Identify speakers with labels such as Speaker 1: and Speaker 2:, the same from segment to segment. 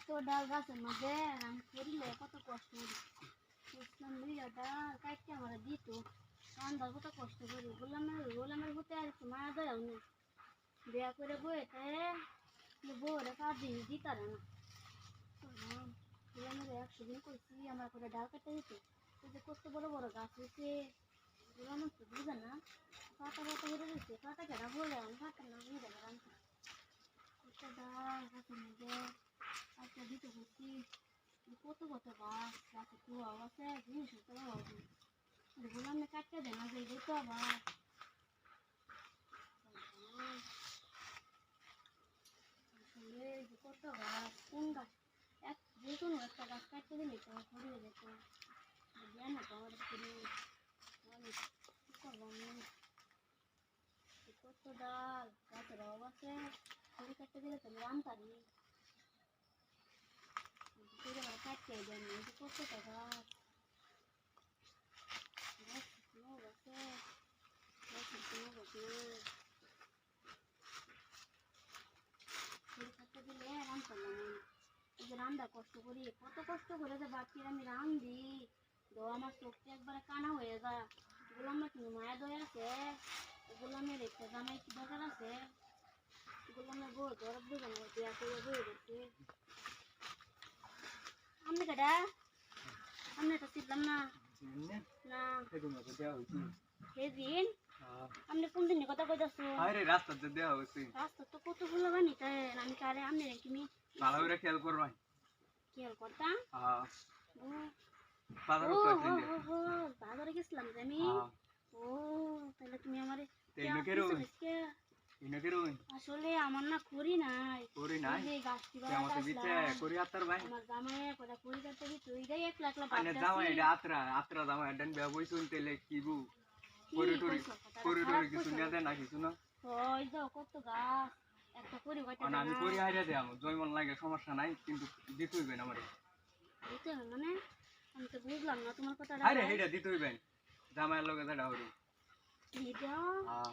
Speaker 1: কত ডাল গাছের মধ্যে আমি করিলে কত কষ্ট বুঝলাম ডাল কাটতে আমার দিত। রান্দার কত কষ্ট করি। গোলামের গোলামের হতে আর একটু মায়া দয়াও নেই। বিয়া করে বইতে বউরে পাঁচ দিন দিতারে না। গোলামের একশো দিন করছি আমার করে ডাল কাটতে দিত। যে কত বড় বড় গাছ হয়েছে গোলামের তো বুঝে না। পাতা পাতা করে দিচ্ছে পাতা কেনা বলে? আমি পাতা না, বুঝে রান্না কত ডাল গাছের মধ্যে আচ্ছা দিতে করছি কত কত গাছ গাছে কুয়াও আছে জিনিস তো বললাম না কাটতে দেন এই তো আবার। কত গাছ কোন গাছ এক যে কোনো একটা গাছ কাটতে দিলে তো ভরিয়ে যেত জ্ঞান হতো আমাদের কোনো আমি কী করব আমি কত ডাল গাছের অভাব আছে ছুরি কাটতে দিলে তো আমি রামতারি ছুরি আমার কাটতে দেন এই যে কত টাকা গাছ শুকনো গেছে গাছ শুকনো গেছে ছুরি কাটতে দিলে রাম করলাম আমি এই যে রান্দা কষ্ট করি কত কষ্ট করে যে বাচ্চির আমি রান্ধি তো আমার একবারে কানা হয়ে আমার কিন্তু মায়া দয়া আছে এগুলো আমি রেখে জামাই আছে এগুলো আমার বউ আমি কেডা তো শিখলাম না? না। সেদিন আপনি কোন দিনের কথা কইতাছো
Speaker 2: আরে রাস্তাতে দেওয়া হয়েছে।
Speaker 1: রাস্তা তো কত ভালো বানি তাই আমি কারে আপনি তুমি
Speaker 2: ভালো করে খেয়াল করবাই
Speaker 1: খেয়াল করতাম?
Speaker 2: হ্যাঁ। বাজার তো
Speaker 1: হো বাজারে গেছিলাম আমি
Speaker 2: হ্যাঁ।
Speaker 1: ও তাহলে তুমি আমারে
Speaker 2: তো ইনকে রো
Speaker 1: আসলে আমার না করি নাই।
Speaker 2: করি নাই?
Speaker 1: গাছটি
Speaker 2: দিতে করি আত্রার ভাই।
Speaker 1: আমার জামাই কটা করি কাটতে দিত ওইটাই একলা একলা
Speaker 2: আনে জামা এটা আত্রা আত্রা জামা এডন বে বই শুনতে লে কিবু করি টরি করি টরি কিছু না দেন না কিছু না?
Speaker 1: ওই যাও কত গাছ একটা করি কয়টা
Speaker 2: মানে আমি করি হাইরা দে আমার জয় মন লাগে সমস্যা নাই কিন্তু দিতে হইবে না আমারে।
Speaker 1: দিতে হবে মানে? আমি তো বুঝলাম না তোমার কথাটা
Speaker 2: আরে হেডা দিতে হইবে। জামাইয়ের লগে দাঁড়া হরি
Speaker 1: এটা
Speaker 2: হ্যাঁ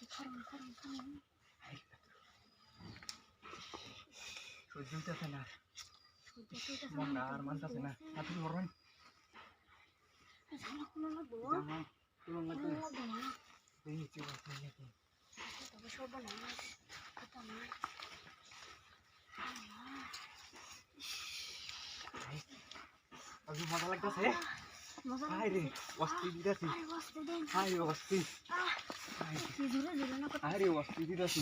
Speaker 1: না দেখো তো
Speaker 2: হাইরে দেখতো না
Speaker 1: করতেছি আর
Speaker 2: মন মানতেছে না আপনি করবেন
Speaker 1: জামা খুলো লাগবো
Speaker 2: জামা তুলন লাগবে
Speaker 1: খুলো লাগবো না
Speaker 2: এই নিচে বসে নাকি
Speaker 1: তবে সব না কথা না
Speaker 2: আজকে মজা লাগতেছে?
Speaker 1: মজা
Speaker 2: হাই রে অস্থি দিতেছি
Speaker 1: আরে
Speaker 2: অস্থি
Speaker 1: আহ কি জোরে জোরে না কথা
Speaker 2: হাই রে অস্থি দিতেছি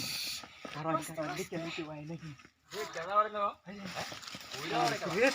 Speaker 2: কারণ কারণ দেখতে নাকি? ভাই নাকি রে।